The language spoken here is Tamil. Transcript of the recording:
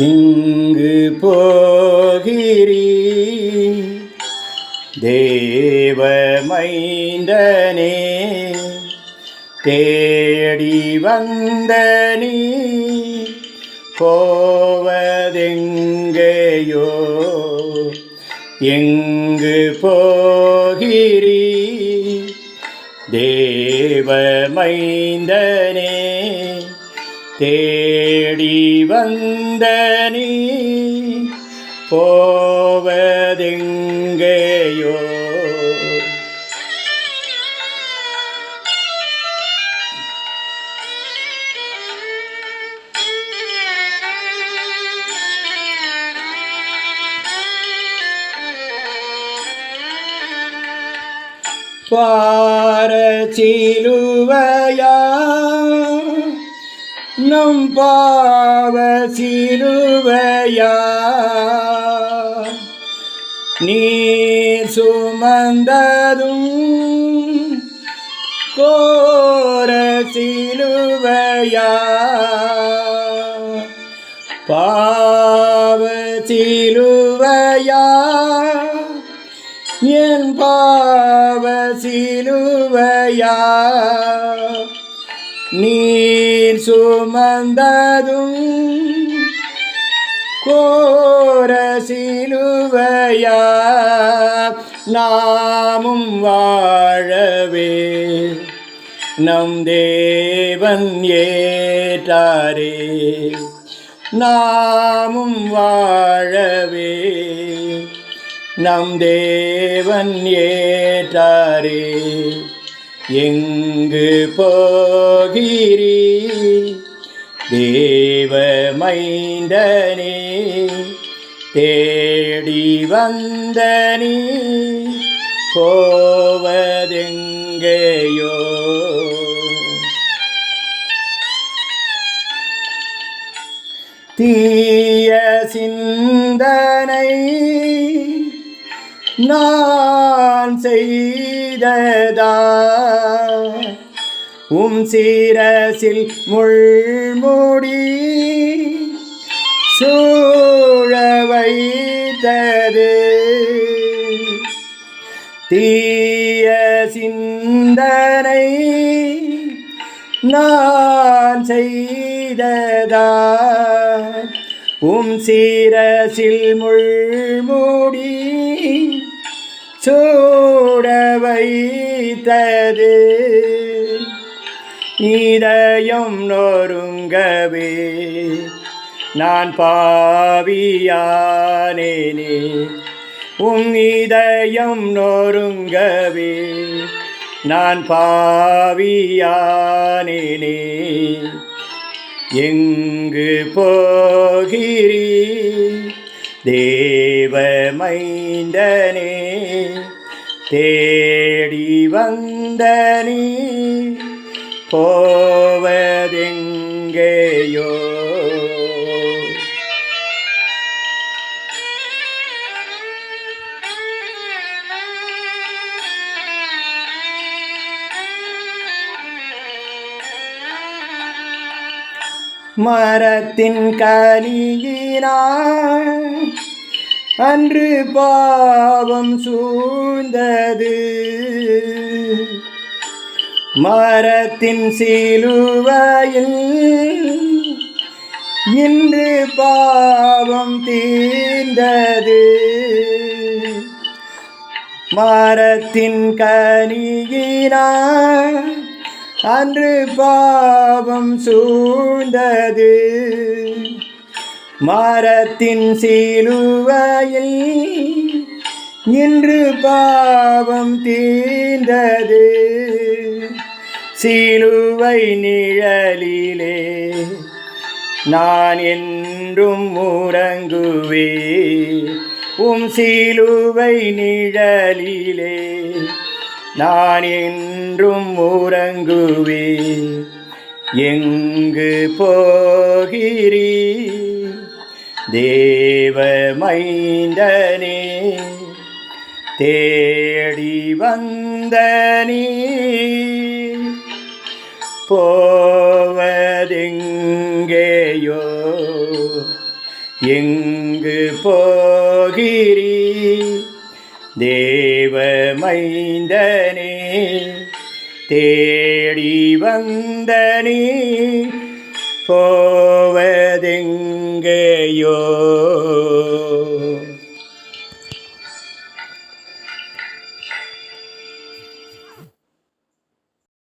இங்கு போகிறீ. தேவ மைந்தனே தேடி வந்த நீ போவதெங்கேயோ. எங்கு போகிறீ. தேவ மைந்தனே தேடி வந்த நீ போவதெங்கேயோ? பாரச்சிலுவையா நம் பாவ சிலுவையா நீர் சுமந்ததும் கோர சிலுவையா பாவ சிலுவையா என் பாவ சிலுவையா நீர் சுமந்ததும் கோர சிலுவையா நாமும் வாழவே. நம் தேவன் ஏற்றாரே. நாமும் வாழவே. நம் தேவன் ஏற்றாரே. எங்கு போகிறீ? தேவ மைந்தனே தேடி வந்த நீ போவதெங்கேயோ? தீய சிந்தனை நான் செய்ததா? உம் சீரசில் முள்முடி சூழ வைத்தது. தீய சிந்தனை நான் செய்ததா? உம் சீரசில் முள்முடி சூட வைத்தது. இதயம் நொறுங்கவே நான் பாவியானேனே. உம் இதயம் நொறுங்கவே நான் பாவியானேனே. எங்கு போகிறீ தே தேவமைந்தனே தேடி வந்த நீ போவதெங்கேயோ. மரத்தின் கனியினான் அன்று பாவம் சூழ்ந்தது. மரத்தின் சிலுவையில் இன்று பாவம் தீர்ந்தது. மரத்தின் கனியினார் அன்று பாவம் சூழ்ந்தது. மரத்தின் சீலுவையில் இன்று பாவம் தீர்ந்தது. சீலுவை நிழலிலே நான் என்றும் உறங்குவே உம் சீலுவை நிழலிலே நான் என்றும் உறங்குவே எங்கு போகிறீ தேவமைந்தனே தேடி வந்த நீ போவதெங்கேயோ எங்கு போகிறீ? தேவ மைந்தனே போவே வந்தனே போவதெங்கேயோ